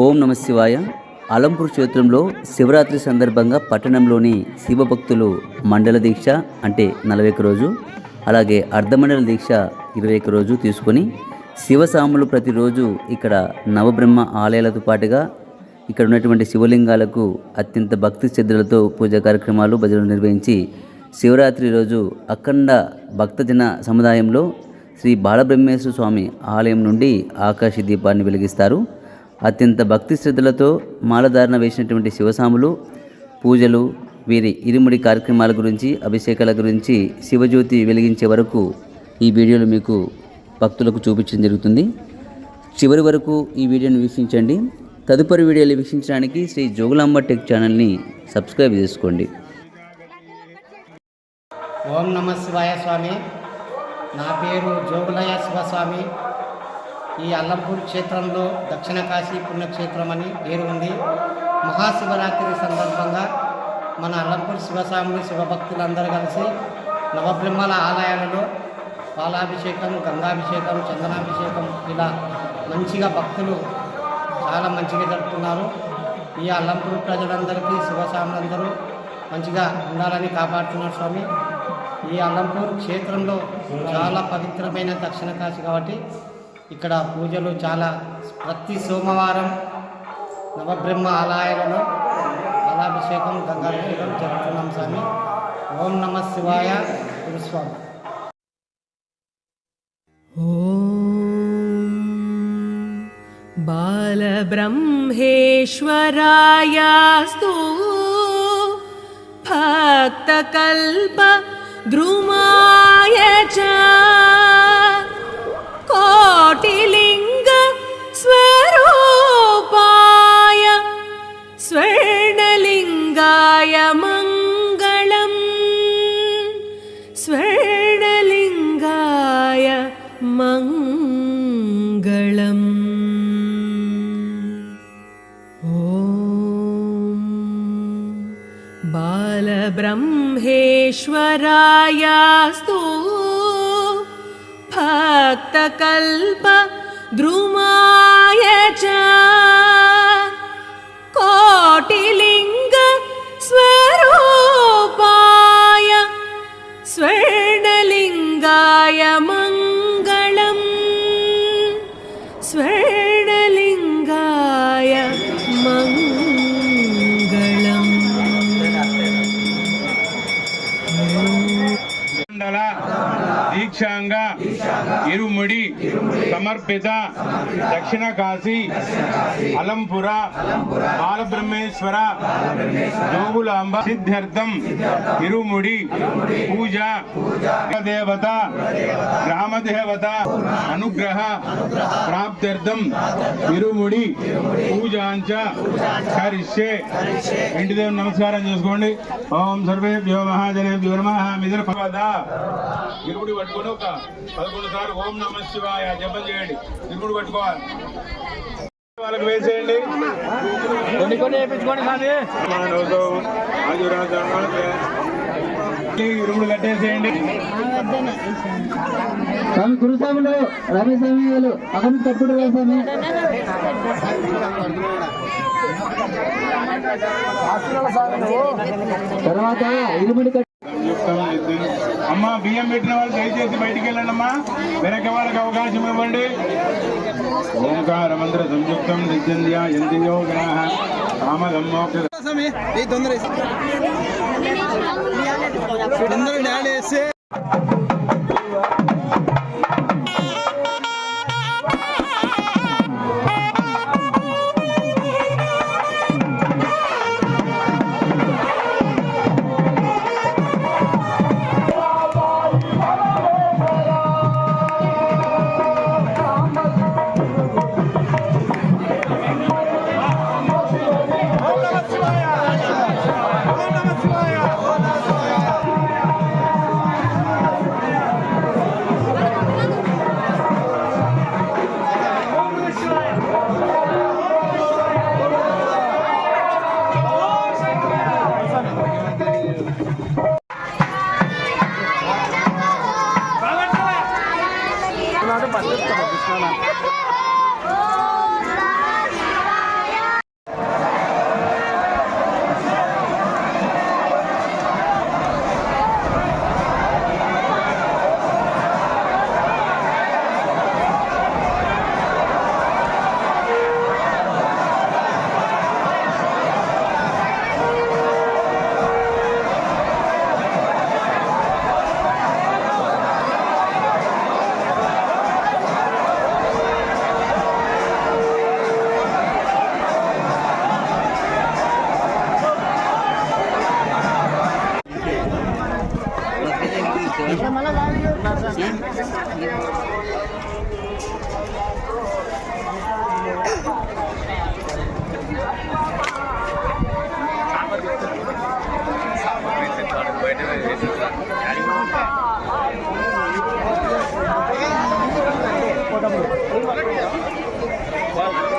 ఓం నమ శివాయ. అలంపూర్ క్షేత్రంలో శివరాత్రి సందర్భంగా పట్టణంలోని శివభక్తులు మండల దీక్ష అంటే నలభై ఒక రోజు అలాగే అర్ధమండల దీక్ష ఇరవై ఒక్క రోజు తీసుకొని శివసాములు ప్రతిరోజు ఇక్కడ నవబ్రహ్మ ఆలయాలతో పాటుగా ఇక్కడ ఉన్నటువంటి శివలింగాలకు అత్యంత భక్తి శ్రద్ధలతో పూజా కార్యక్రమాలు భజనలు నిర్వహించి శివరాత్రి రోజు అఖండ భక్తజన సముదాయంలో శ్రీ బాలబ్రహ్మేశ్వర స్వామి ఆలయం నుండి ఆకాశ దీపాన్ని వెలిగిస్తారు. అత్యంత భక్తి శ్రద్ధలతో మాలధారణ వేసినటువంటి శివసాములు పూజలు వీరి ఇరుముడి కార్యక్రమాల గురించి అభిషేకాల గురించి శివజ్యోతి వెలిగించే వరకు ఈ వీడియోలు మీకు భక్తులకు చూపించడం జరుగుతుంది. చివరి వరకు ఈ వీడియోను వీక్షించండి. తదుపరి వీడియోలు వీక్షించడానికి శ్రీ జోగులాంబ టెక్ ఛానల్ని సబ్స్క్రైబ్ చేసుకోండి. ఓం నమ శివాయ స్వామి. నా పేరు జోగులయ శివస్వామి. ఈ అల్లంపూర్ క్షేత్రంలో దక్షిణ కాశీ పుణ్యక్షేత్రం అని పేరు ఉంది. మహాశివరాత్రి సందర్భంగా మన అల్లంపూర్ శివస్వామి శివభక్తులందరూ కలిసి నవబ్రహ్మల ఆలయాలలో పాలాభిషేకం గంగాభిషేకం చందనాభిషేకం ఇలా మంచిగా భక్తులు చాలా మంచిగా జరుపుతున్నారు. ఈ అల్లంపూర్ ప్రజలందరికీ శివస్వాములందరూ మంచిగా ఉండాలని కాపాడుతున్నారు స్వామి. ఈ అల్లంపూర్ క్షేత్రంలో చాలా పవిత్రమైన దక్షిణ కాశీ కాబట్టి ఇక్కడ పూజలు చాలా ప్రతి సోమవారం నవబ్రహ్మ ఆలయాలలో జలాభిషేకం గంగాభిషేకం జరుపుతున్నాం స్వామి. ఓం నమ శివాయ గురుస్వామి. బాలబ్రహ్మేశ్వరాయాస్తు భక్తకల్ప ద్రుమా स्वर्णलिङ्गाय मङ्गलम् स्वर्णलिङ्गाय मङ्गलम् ॐ बालब्रह्मेश्वरायास्तु भक्तकल्प द्रुमाय च Cairo ఇరుముడి సమర్పిత దక్షిణ కాశీ అలంపుర బాలబ్రహ్మేశ్వర జోగులాంబ సిద్ధ్యర్థం ఇరుముడి పూజ దేవత గ్రామదేవత అనుగ్రహ ప్రాప్త్యర్థం ఇరుముడి పూజాంచ కరిష్యే ఇంటి దేవుని నమస్కారం చేసుకోండి. ఓం సర్వేభ్యో మహాజనేభ్యో నమ. మిదర్ పద ఇరుముడి పట్టుకొని ఒక పదకొండు సార్లు ఓం నమ శివాయ జపం చేయండి పట్టుకోవాలి. వాళ్ళకి వేసేయండి కొన్ని కొన్ని వేయించుకోండి ఇరుముడు కట్టేసేయండి. స్వామి గురుస్వాములు రమేస్వామి గారు అక్కడ నుంచి తప్పుడు రా స్వామి? తర్వాత ఇరుముడి. అమ్మా బియ్యం పెట్టిన వాళ్ళు దయచేసి బయటికి వెళ్ళండి అమ్మా. వెనక వాళ్ళకి అవకాశం ఇవ్వండి. ఓంకార మంత్ర సంయుక్తం నిత్యంద్యా ఎంతియో గ్రహ కామదం మోక్ష తొందర డాడీ వేస్తే ¿Cuál?